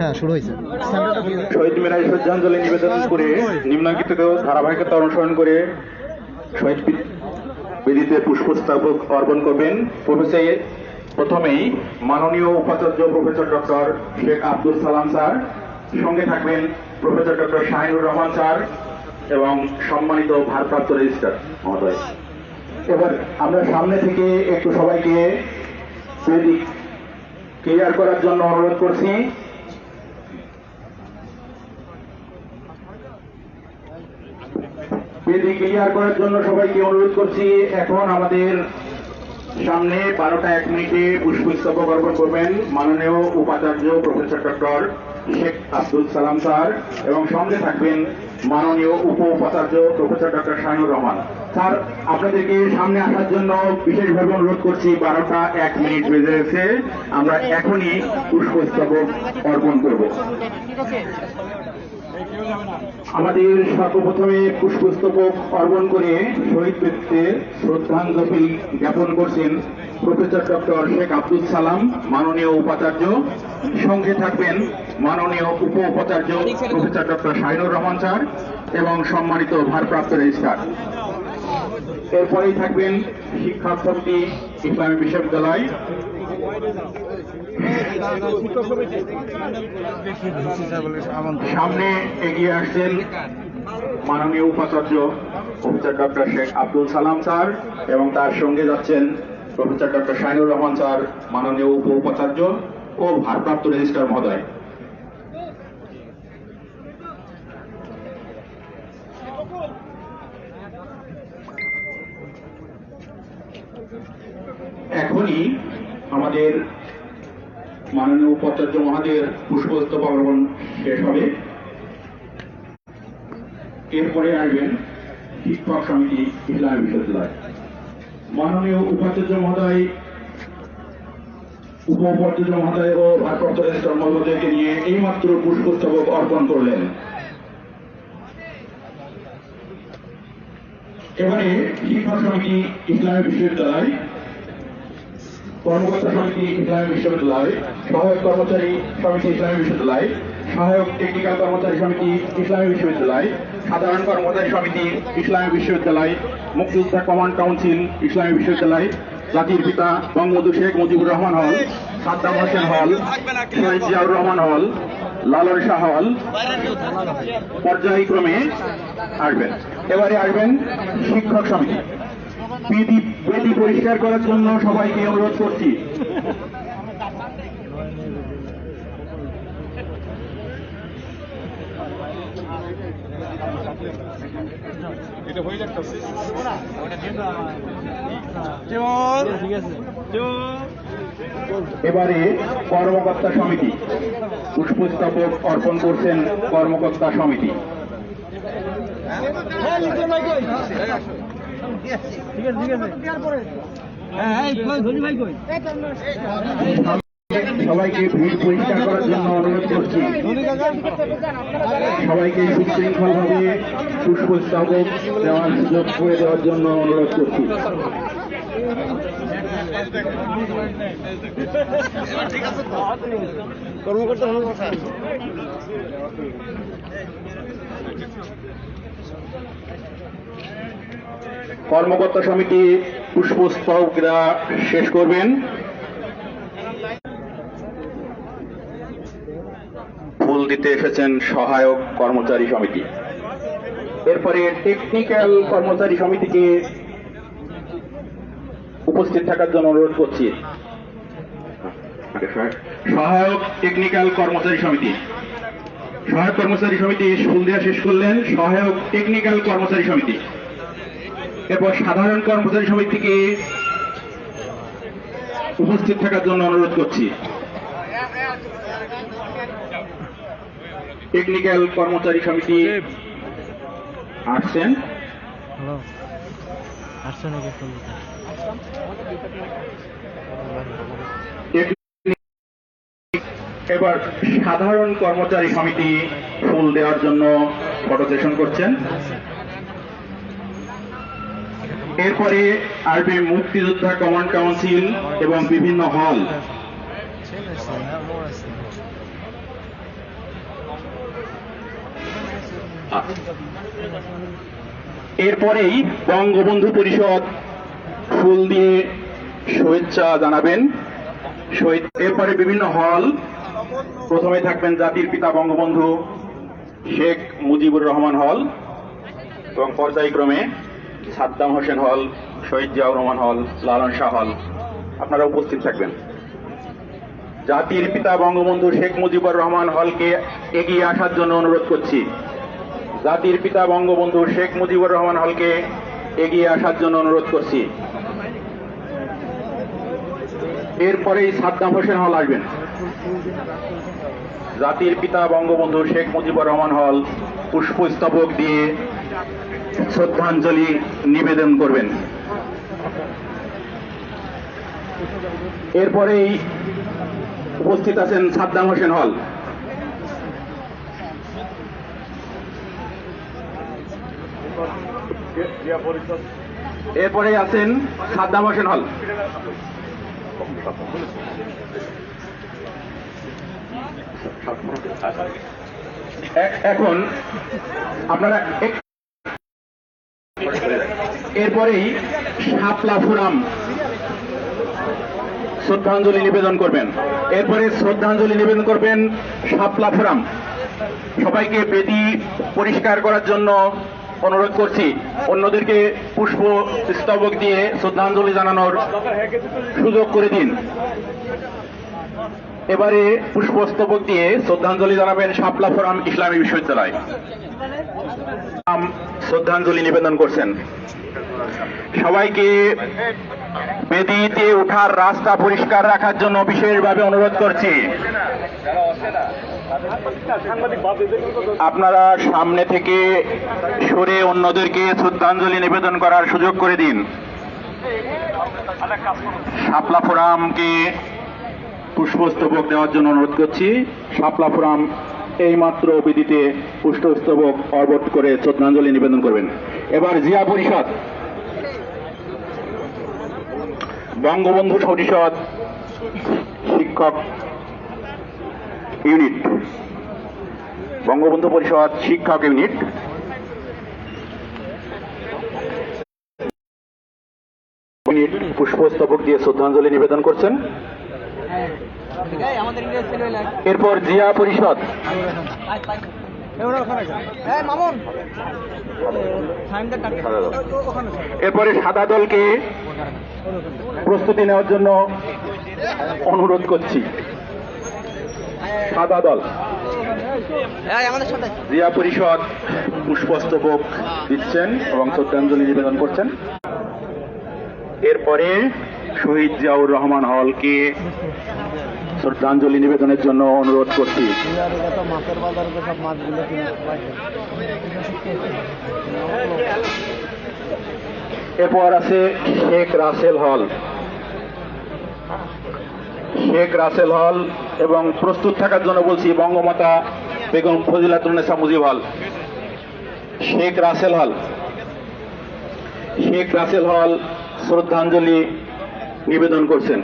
হ্যাঁ শুরু হয়েছে। শহীদ মিনারে শ্রদ্ধাঞ্জলি নিবেদন করে নিম্নাঙ্কিত ধারাবাহিকতা অনুসরণ করে শহীদ বেদিতে পুষ্পস্তবক অর্পণ করবেন। প্রফেসর প্রথমেই মাননীয় উপাচার্য professor doctor Sheikh Abdul Salam sir সঙ্গে থাকবেন professor doctor Shahinur Rahman sir এবং সম্মানিত ভারপ্রাপ্ত রেজিস্ট্রার মহোদয়। এবার আমরা সামনে থেকে একটু সবাইকে ক্লিয়ার করার জন্য অনুরোধ করছি। বেদি ক্লিয়ার করার জন্য সবাইকে অনুরোধ করছি, এখন আমাদের সামনে বারোটা এক মিনিটে পুষ্পস্তবক অর্পণ করবেন মাননীয় উপাচার্য professor doctor Sheikh Abdul Salam sir এবং সঙ্গে থাকবেন মাননীয় উপ উপাচার্য professor doctor Shahinur Rahman. Sir, আপনাদেরকে সামনে আসার জন্য বিশেষভাবে অনুরোধ করছি, বারোটা এক মিনিট বেজে গেছে, আমরা এখনই পুষ্পস্তবক অর্পণ করব। আমাদের সর্বপ্রথমে পুষ্পস্তবক অর্পণ করে শহীদ ব্যক্তিতে শ্রদ্ধাঞ্জলি জ্ঞাপন করছেন প্রফেসর ডক্টর শেখ আব্দুল সালাম, মাননীয় উপাচার্য। সঙ্গে থাকবেন মাননীয় উপ উপাচার্য professor doctor Shahinur Rahman sir এবং সম্মানিত ভারপ্রাপ্ত রেজিস্ট্রার। এরপরেই থাকবেন শিক্ষা সমিতি ইসলামী বিশ্ববিদ্যালয়। সামনে এগিয়ে আসছেন মাননীয় উপাচার্য professor doctor Sheikh Abdul Salam sir এবং তার সঙ্গে যাচ্ছেন professor doctor Shahinur Rahman sir, মাননীয় উপ উপাচার্য ও ভারপ্রাপ্ত রেজিস্ট্রার মহোদয়। এখনই আমাদের মাননীয় উপাচার্য মহাদের পুষ্পস্তব অর্পণ শেষ হবে। এরপরে আসবেন শিক্ষক সমিতি ইসলামী বিশ্ববিদ্যালয়। মাননীয় উপাচার্য মহোদয়, উপ উপাচার্য মহোদয় ও ভারপ্রাপ্ত মহোদয়কে নিয়ে এইমাত্র পুষ্পস্তবক অর্পণ করলেন। এবারে শিক্ষক সমিতি ইসলামী বিশ্ববিদ্যালয় কর্মকর্তা সমিতি ইসলামী বিশ্ববিদ্যালয়, সহায়ক কর্মচারী সমিতি ইসলামী বিশ্ববিদ্যালয়, সহায়ক টেকনিক্যাল কর্মচারী সমিতি ইসলামী বিশ্ববিদ্যালয়, সাধারণ কর্মচারী সমিতি ইসলামী বিশ্ববিদ্যালয়, মুক্তিযোদ্ধা কমান্ড কাউন্সিল ইসলামী বিশ্ববিদ্যালয়, জাতির পিতা বঙ্গবন্ধু শেখ মুজিবুর রহমান হল, সাদ্দাম হোসেন হল জিয়াউর রহমান হল, লালন শাহ হল। পর্যায়ক্রমে আসবেন। এবারে আসবেন শিক্ষক সমিতি। বেদি বেদি পরিষ্কার করার জন্য সবাইকে অনুরোধ করছি। এবারে কর্মকর্তা সমিতি, পুষ্পস্তবক অর্পণ করছেন কর্মকর্তা সমিতি। সবাইকে ভিড় পরিষ্কার করার জন্য অনুরোধ করছি। সবাইকে সুশৃঙ্খল ভাবে পুষ্পস্তবক দেওয়ার সুযোগ করে দেওয়ার জন্য অনুরোধ করছি। কর্মকর্তা সমিতি পুষ্পস্তবক শেষ করবেন। ফুল দিতে এসেছেন সহায়ক কর্মচারী সমিতি। এরপরে টেকনিক্যাল কর্মচারী সমিতিকে উপস্থিত থাকার জন্য অনুরোধ করছি। সহায়ক টেকনিক্যাল কর্মচারী সমিতি। সহায়ক কর্মচারী সমিতি ফুল দেওয়া শেষ করলেন। সহায়ক টেকনিক্যাল কর্মচারী সমিতি। এরপর সাধারণ কর্মচারী সমিতিকে উপস্থিত থাকার জন্য অনুরোধ করছি। টেকনিক্যাল কর্মচারী সমিতি আসছেন। এবার সাধারণ কর্মচারী সমিতি ফুল দেওয়ার জন্য ফটো সেশন করছেন। এরপরে আসবে মুক্তিযোদ্ধা কমান্ড কাউন্সিল এবং বিভিন্ন হল এরপরেই বঙ্গবন্ধু পরিষদ ফুল দিয়ে শুভেচ্ছা জানাবেন। শহীদ এরপরে বিভিন্ন হল প্রথমে থাকবেন জাতির পিতা বঙ্গবন্ধু শেখ মুজিবুর রহমান হল এবং পর্যায়ক্রমে সাদ্দাম হোসেন হল, শহীদ জিয়াউর রহমান হল, লালন শাহ হল। আপনারা উপস্থিত থাকবেন। জাতির পিতা বঙ্গবন্ধু শেখ মুজিবুর রহমান হলকে এগিয়ে আসার জন্য অনুরোধ করছি। জাতির পিতা বঙ্গবন্ধু শেখ মুজিবুর রহমান হলকে এগিয়ে আসার জন্য অনুরোধ করছি। এরপরেই সাদ্দাম হোসেন হল আসবেন। জাতির পিতা বঙ্গবন্ধু শেখ মুজিবুর রহমান হল পুষ্পস্তবক দিয়ে শ্রদ্ধাঞ্জলি নিবেদন করবেন। এরপরেই উপস্থিত আছেন সাদ্দাম হোসেন হল। এরপরে আছেন সাদ্দাম হোসেন হল। এখন আপনারা এরপরেই শাপলা ফুরাম শ্রদ্ধাঞ্জলি নিবেদন করবেন। এরপরে শ্রদ্ধাঞ্জলি নিবেদন করবেন শাপলা ফুরাম। সবাইকে বেদি পরিষ্কার করার জন্য অনুরোধ করছি। অন্যদেরকে পুষ্প স্তবক দিয়ে শ্রদ্ধাঞ্জলি জানানোর সুযোগ করে দিন। এবারে পুষ্পস্তবক দিয়ে শ্রদ্ধাঞ্জলি জানাবেন শাপলা ফোরাম ইসলামী বিশ্ববিদ্যালয়। শ্রদ্ধাঞ্জলি নিবেদন করছেন। সবাইকে বেদিতে ওঠার রাস্তা পরিষ্কার রাখার জন্য বিশেষভাবে অনুরোধ করছি। আপনারা সামনে থেকে সরে অন্যদেরকে শ্রদ্ধাঞ্জলি নিবেদন করার সুযোগ করে দিন। শাপলা ফোরামকে পুষ্পস্তবক দেওয়ার জন্য অনুরোধ করছি। শাপলা ফোরাম এইমাত্র বিধিতে পুষ্পস্তবক অর্বট করে শ্রদ্ধাঞ্জলি নিবেদন করবেন। এবার জিয়া পরিষদ। বঙ্গবন্ধু পরিষদ শিক্ষক ইউনিট। বঙ্গবন্ধু পরিষদ শিক্ষক ইউনিট। পুষ্পস্তবক দিয়ে শ্রদ্ধাঞ্জলি নিবেদন করছেন। এরপর জিয়া পরিষদ। এরপরে সাদা দলকে প্রস্তুতি নেওয়ার জন্য অনুরোধ করছি। সাদা দল। জিয়া পরিষদ পুষ্পস্তবক দিচ্ছেন এবং শ্রদ্ধাঞ্জলি নিবেদন করছেন। এরপরে শহীদ জিয়াউর রহমান হলকে শ্রদ্ধাঞ্জলি নিবেদনের জন্য অনুরোধ করছি। মাছের এরপর আছে শেখ রাসেল হল। শেখ রাসেল হল এবং প্রস্তুত থাকার জন্য বলছি বঙ্গমাতা বেগম ফজিলাতুন্নেসা মুজিব হল। শেখ রাসেল হল। শেখ রাসেল হল শ্রদ্ধাঞ্জলি নিবেদন করছেন।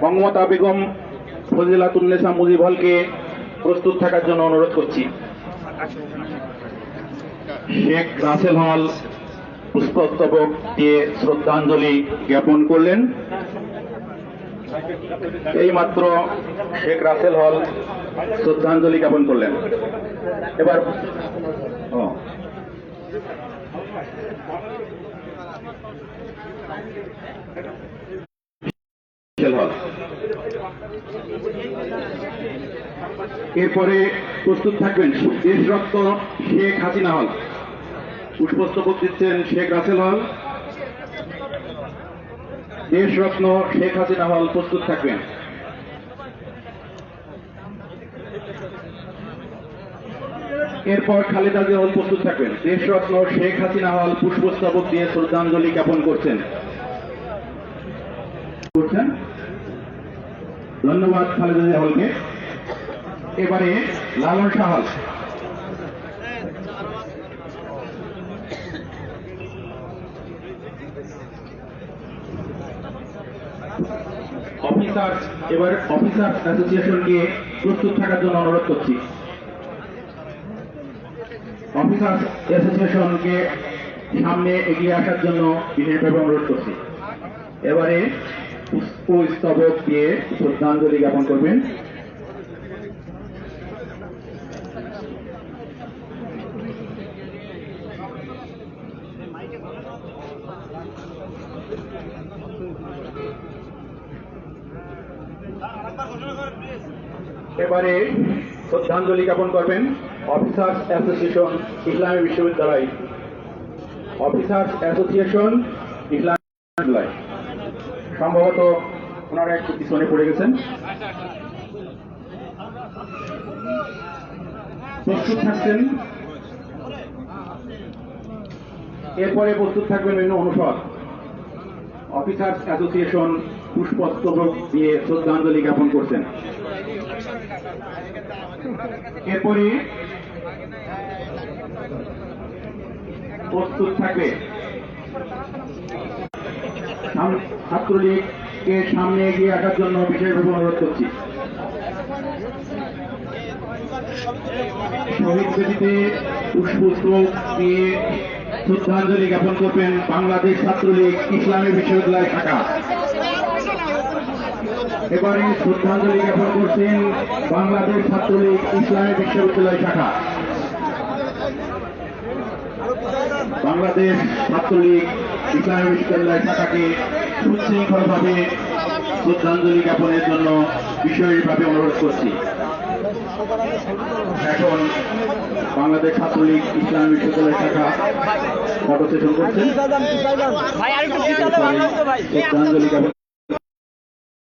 বঙ্গমাতা বেগম ফজিলাতুন্নেসা মুজিব হলকে প্রস্তুত থাকার জন্য অনুরোধ করছি। শেখ রাসেল হল পুষ্পস্তবক দিয়ে শ্রদ্ধাঞ্জলি জ্ঞাপন করলেন। এইমাত্র শেখ রাসেল হল শ্রদ্ধাঞ্জলি জ্ঞাপন করলেন। এবার এরপরে প্রস্তুত থাকবেন দেশরত্ন শেখ হাসিনা হল। পুষ্পস্তবক দিচ্ছেন শেখ রাসেল হল। দেশরত্ন শেখ হাসিনা হল প্রস্তুত থাকবেন। এরপর খালেদা জিয়া প্রস্তুত থাকবেন। দেশরত্ন শেখ হাসিনা হল পুষ্পস্তবক দিয়ে শ্রদ্ধাঞ্জলি জ্ঞাপন করছেন। করছেন। ধন্যবাদ খালেদা জিয়া হলকে। এবারে লালন শাহ অফিসার, এবার অফিসার অ্যাসোসিয়েশনকে প্রস্তুত থাকার জন্য অনুরোধ করছি। অফিসার অ্যাসোসিয়েশনকে সামনে এগিয়ে আসার জন্য বিনয়ভাবে অনুরোধ করছি। এবারে পুষ্প স্তবক দিয়ে শ্রদ্ধাঞ্জলি জ্ঞাপন করবেন। এবারে শ্রদ্ধাঞ্জলি জ্ঞাপন করবেন অফিসার্স অ্যাসোসিয়েশন ইসলামী বিশ্ববিদ্যালয়। অফিসার্স অ্যাসোসিয়েশন ইসলামী বিশ্ববিদ্যালয়। সম্ভবত ওনারা একটু পিছনে পড়ে গেছেন। প্রস্তুত থাকছেন। এরপরে প্রস্তুত থাকবেন বিভিন্ন অনুষদ। অফিসার্স অ্যাসোসিয়েশন পুষ্পস্তবক দিয়ে শ্রদ্ধাঞ্জলি জ্ঞাপন করছেন। এরপরে প্রস্তুত থাকবে। ছাত্রলীগকে সামনে এগিয়ে আসার জন্য বিশেষভাবে অনুরোধ করছি। শহীদ বেদিতে পুষ্পস্তবক দিয়ে শ্রদ্ধাঞ্জলি জ্ঞাপন করবেন বাংলাদেশ ছাত্রলীগ ইসলামী বিশ্ববিদ্যালয় শাখা এবারে শ্রদ্ধাঞ্জলি জ্ঞাপন করছেন বাংলাদেশ ছাত্রলীগ ইসলামী বিশ্ববিদ্যালয় শাখা। বাংলাদেশ ছাত্রলীগ ইসলামী বিশ্ববিদ্যালয় শাখাকে সুশৃঙ্খলভাবে শ্রদ্ধাঞ্জলি জ্ঞাপনের জন্য বিশেষভাবে অনুরোধ করছি। এখন বাংলাদেশ ছাত্রলীগ ইসলামী বিশ্ববিদ্যালয় শাখা ফটো সেশন করছেন। ভাই শ্রদ্ধাঞ্জলি জ্ঞাপন সময় আমাদের বহুত সময় এবার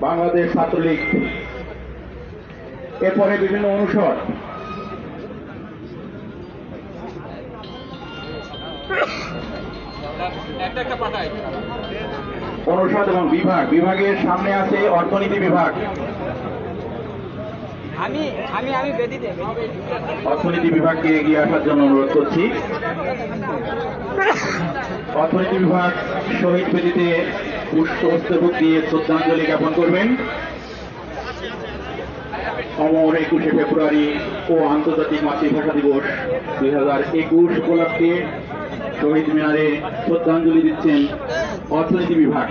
বাংলাদেশ ছাত্রলীগ। এরপরে বিভিন্ন অনুষদ। অনুষদ এবং বিভাগ। বিভাগের সামনে আছে অর্থনীতি বিভাগ। আমি আমি আমি বেদিতে অর্থনীতি বিভাগকে এগিয়ে আসার জন্য অনুরোধ করছি। অর্থনীতি বিভাগ শহীদ বেদিতে পুষ্পস্তবক দিয়ে শ্রদ্ধাঞ্জলি জ্ঞাপন করবেন। অমর একুশে ফেব্রুয়ারি ও আন্তর্জাতিক মাতৃভাষা দিবস দুই হাজার একুশ উপলক্ষে শহীদ মিনারে শ্রদ্ধাঞ্জলি দিচ্ছেন অর্থনীতি বিভাগ।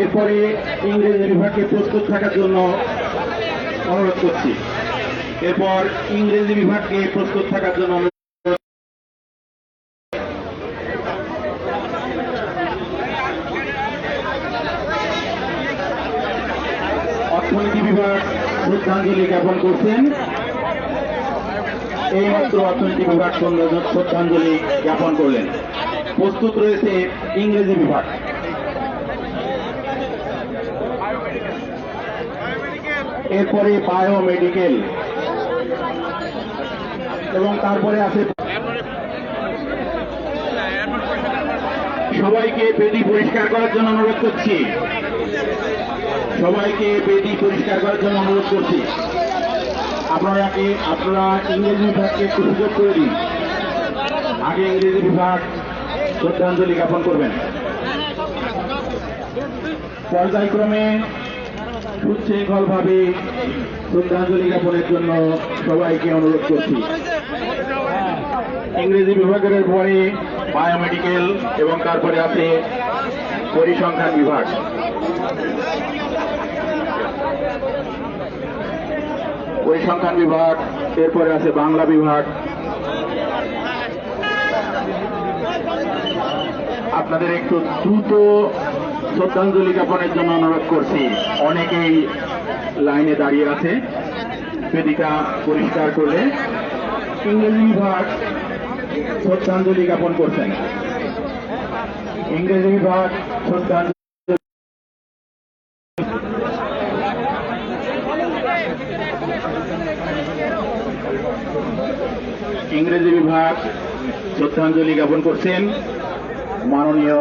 এরপরে ইংরেজি বিভাগকে প্রস্তুত থাকার জন্য অনুরোধ করছি। এরপর ইংরেজি বিভাগকে প্রস্তুত থাকার জন্য অর্থনীতি বিভাগ শ্রদ্ধাঞ্জলি জ্ঞাপন করছেন। এইমাত্র অর্থনীতি বিভাগ শ্রদ্ধাঞ্জলি জ্ঞাপন করলেন। প্রস্তুত রয়েছে ইংরেজি বিভাগ। এরপরে বায়োমেডিকেল এবং তারপরে আছে সবাইকে বেদি পরিষ্কার করার জন্য অনুরোধ করছি। সবাইকে বেদি পরিষ্কার করার জন্য অনুরোধ করছি। আপনারা আপনারা ইংরেজি বিভাগকে একটু সুযোগ করে দিন। আগে ইংরেজি বিভাগ শ্রদ্ধাঞ্জলি জ্ঞাপন করবেন। পর্যায়ক্রমে সুশৃঙ্খলভাবে শ্রদ্ধাঞ্জলি জ্ঞাপনের জন্য সবাইকে অনুরোধ করছি। ইংরেজি বিভাগের পরে বায়োমেডিকেল এবং তারপরে আছে পরিসংখ্যান বিভাগ। পরিসংখ্যান বিভাগ, এরপরে আছে বাংলা বিভাগ। আপনাদের একটু দ্রুত শ্রদ্ধাঞ্জলি জ্ঞাপনের জন্য অনুরোধ করছি। অনেকেই লাইনে দাঁড়িয়ে আছে। বেদিকা পরিষ্কার করলে। ইংরেজি বিভাগ শ্রদ্ধাঞ্জলি জ্ঞাপন করছেন। ইংরেজি বিভাগ শ্রদ্ধাঞ্জলি ইংরেজি বিভাগ শ্রদ্ধাঞ্জলি জ্ঞাপন করছেন। মাননীয়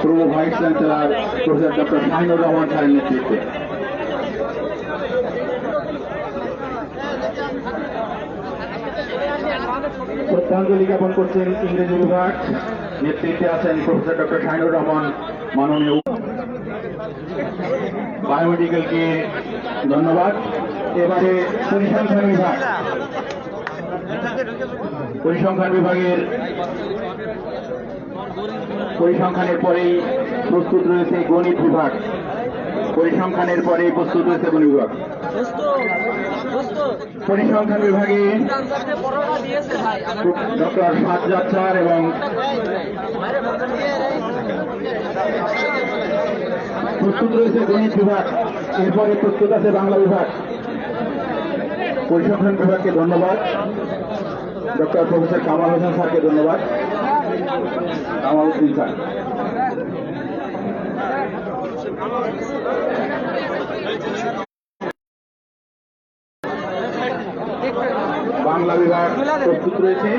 পূর্ব vice chancellor professor doctor Shahinur Rahman খানের নেতৃত্বে। শ্রদ্ধাঞ্জলি জ্ঞাপন করছেন ইংরেজি বিভাগ। নেতৃত্বে আছেন প্রফেসর ডক্টর শাহিনুর রহমান, মাননীয় বায়োমেডিক্যালকে ধন্যবাদ। এবারে পরিসংখ্যান বিভাগ। পরিসংখ্যান বিভাগের পরিসংখ্যানের পরেই প্রস্তুত রয়েছে গণিত বিভাগ। পরিসংখ্যানের পরেই প্রস্তুত রয়েছে গণিত বিভাগ। পরিসংখ্যান বিভাগে ডক্টর সাজ্জাদ স্যার এবং প্রস্তুত রয়েছে গণিত বিভাগ। এরপরে প্রস্তুত আছে বাংলা বিভাগ। পরিসংখ্যান বিভাগকে ধন্যবাদ। ডক্টর প্রফেসর কামাল হোসেন স্যারকে ধন্যবাদ। কামাল হোসেন স্যার। বাংলা বিভাগ প্রস্তুত রয়েছে।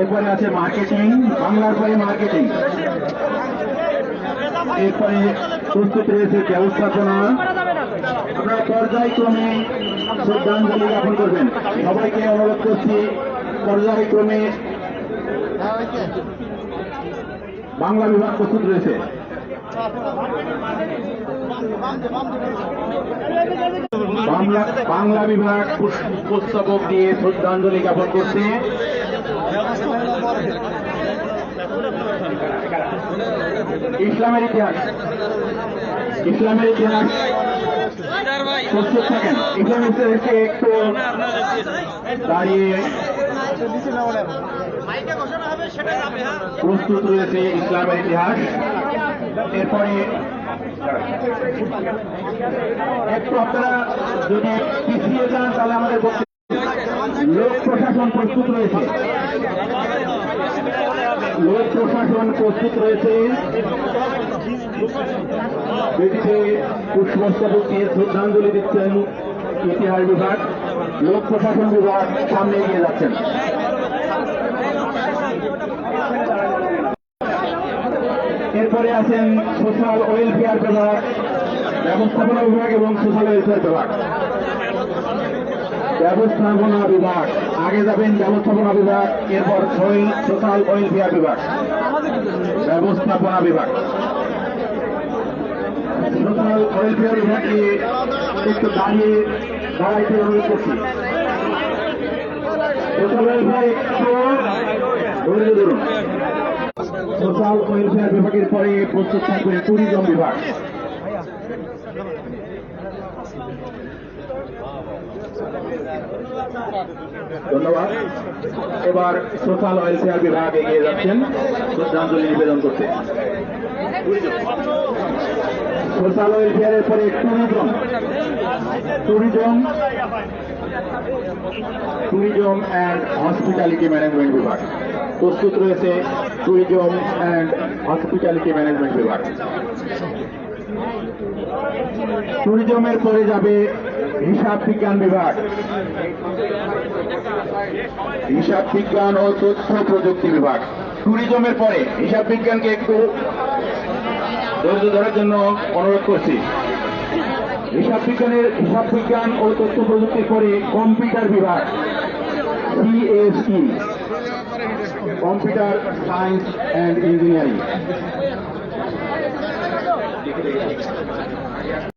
এরপরে আছে মার্কেটিং বাংলার পরে মার্কেটিং এরপরে প্রস্তুত রয়েছে ব্যবস্থাপনা। আপনারা পর্যায়ক্রমে শ্রদ্ধাঞ্জলি জ্ঞাপন করবেন। সবাইকে অনুরোধ করছি পর্যায়ক্রমে বাংলা বিভাগ প্রস্তুত রয়েছে। বাংলা বিভাগ পুস্তকক দিয়ে শ্রদ্ধাঞ্জলি জ্ঞাপন করছে। ইসলামের ইতিহাস। ইসলামের ইতিহাস। প্রস্তুত থাকেন। ইসলামের ইতিহাসকে একটু দাঁড়িয়ে প্রস্তুত রয়েছে ইসলামের ইতিহাস। এরপরে একটু আপনারা যদি পিছিয়ে যান তাহলে আমাদের লোক প্রশাসন প্রস্তুত রয়েছে। লোক প্রশাসন প্রস্তুত রয়েছে। বেদিতে পুষ্পস্তবক দিয়ে শ্রদ্ধাঞ্জলি দিচ্ছেন ইতিহাস বিভাগ। লোক প্রশাসন বিভাগ সামনে এগিয়ে যাচ্ছেন। এরপরে আছেন সোশ্যাল ওয়েলফেয়ার বিভাগ, ব্যবস্থাপনা বিভাগ এবং সোশ্যাল ওয়েলফেয়ার বিভাগ। ব্যবস্থাপনা বিভাগ, আগে যাবেন ব্যবস্থাপনা বিভাগ, এরপর সোশ্যাল ওয়েলফেয়ার বিভাগ। ব্যবস্থাপনা বিভাগ। সোশ্যাল ওয়েলফেয়ার বিভাগকে একটু দাঁড়িয়ে দাঁড়াইতে অনুরোধ করছি সোশ্যাল ওয়েলফেয়ার বিভাগের পরে প্রস্তুত থাকবে ট্যুরিজম বিভাগ। ধন্যবাদ। এবার সোশ্যাল ওয়েলফেয়ার বিভাগ এগিয়ে যাচ্ছেন। শ্রদ্ধাঞ্জলি নিবেদন করতে। সোশ্যাল ওয়েলফেয়ারের পরে tourism tourism tourism and hospitality management বিভাগ। প্রস্তুত রয়েছে ট্যুরিজম অ্যান্ড হসপিটালিটি ম্যানেজমেন্ট বিভাগ। ট্যুরিজমের পরে যাবে হিসাব বিজ্ঞান বিভাগ। হিসাব বিজ্ঞান ও তথ্য প্রযুক্তি বিভাগ। ট্যুরিজমের পরে হিসাব বিজ্ঞানকে একটু ধৈর্য ধরার জন্য অনুরোধ করছি। হিসাব বিজ্ঞানের হিসাব বিজ্ঞান ও তথ্য প্রযুক্তি করে কম্পিউটার বিভাগ, CSE, computer science and engineering.